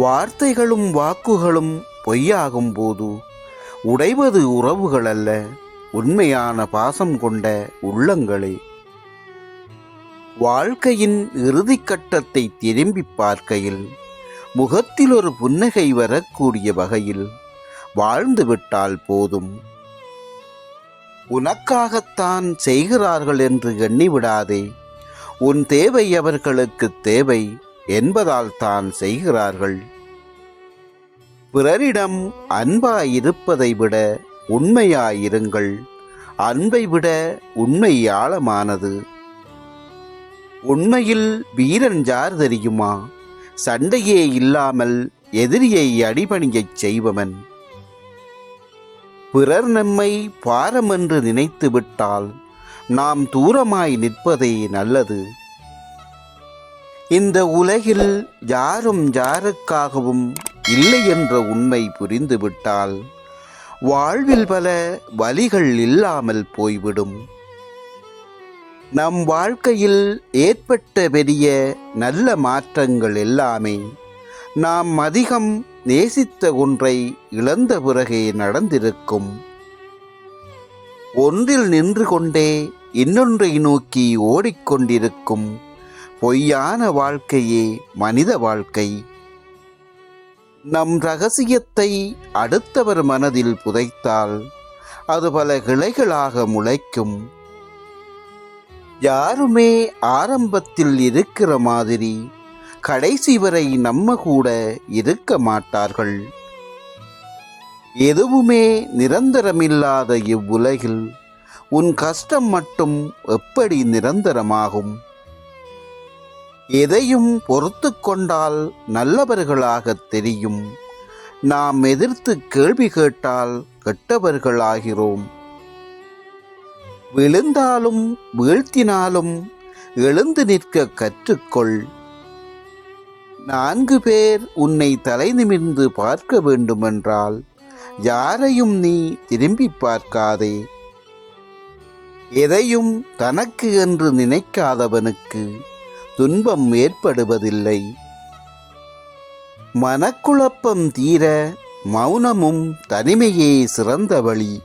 வார்த்தைகளும் வாக்குகளும் பொய்யாகும் போது உடைவது உறவுகள் அல்ல உண்மையான பாசம் கொண்ட உள்ளங்களே. வாழ்க்கையின் இறுதிக்கட்டத்தை திரும்பி பார்க்கையில் முகத்தில் ஒரு புன்னகை வரக்கூடிய வகையில் வாழ்ந்துவிட்டால் போதும். உனக்காகத்தான் செய்கிறார்கள் என்று எண்ணிவிடாதே. உன் தேவை அவர்களுக்கு தேவை. என்பதால் தான் செய்கிறார்கள். பிறரிடம் அன்பாயிருப்பதை விட உண்மையாயிருங்கள். அன்பை விட உண்மை ஆழமானது. உண்மையில் வீரன் ஜார் தெரியுமா? சண்டையே இல்லாமல் எதிரியை அடிபணியச் செய்பவன். பிறர் நம்மை பாரமென்று நினைத்து விட்டால் நாம் தூரமாய் நிற்பதே நல்லது. இந்த உலகில் யாரும் யாருக்காகவும் இல்லை என்ற உண்மை புரிந்துவிட்டால் வாழ்வில் பல வழிகள் இல்லாமல் போய்விடும். நம் வாழ்க்கையில் ஏற்பட்ட பெரிய நல்ல மாற்றங்கள் எல்லாமே நாம் அதிகம் நேசித்த ஒன்றை இழந்த பிறகே நடந்திருக்கும். ஒன்றில் நின்று கொண்டே இன்னொன்றை நோக்கி ஓடிக்கொண்டிருக்கும். பொய்யான வாழ்க்கையே மனித வாழ்க்கை. நம் ரகசியத்தை அடுத்தவர் மனதில் புதைத்தால் அது பல கிளைகளாக முளைக்கும். யாருமே ஆரம்பத்தில் இருக்கிற மாதிரி கடைசி வரை நம்ம கூட இருக்க மாட்டார்கள். எதுவுமே நிரந்தரமில்லாத இவ்வுலகில் உன் கஷ்டம் மட்டும் எப்படி நிரந்தரமாகும்? எதையும் பொறுத்து கொண்டால் நல்லவர்களாகத் தெரியும். நாம் எதிர்த்து கேள்வி கேட்டால் கெட்டவர்களாகிறோம். விழுந்தாலும் வீழ்த்தினாலும் எழுந்து நிற்க கற்றுக்கொள். நான்கு பேர் உன்னை தலை நிமிர்ந்து பார்க்க வேண்டுமென்றால் யாரையும் நீ திரும்பி பார்க்காதே. எதையும் தனக்கு என்று நினைக்காதவனுக்கு துன்பம் ஏற்படுவதில்லை. மனக்குழப்பம் தீர மௌனமும் தனிமையே சிறந்த வழி.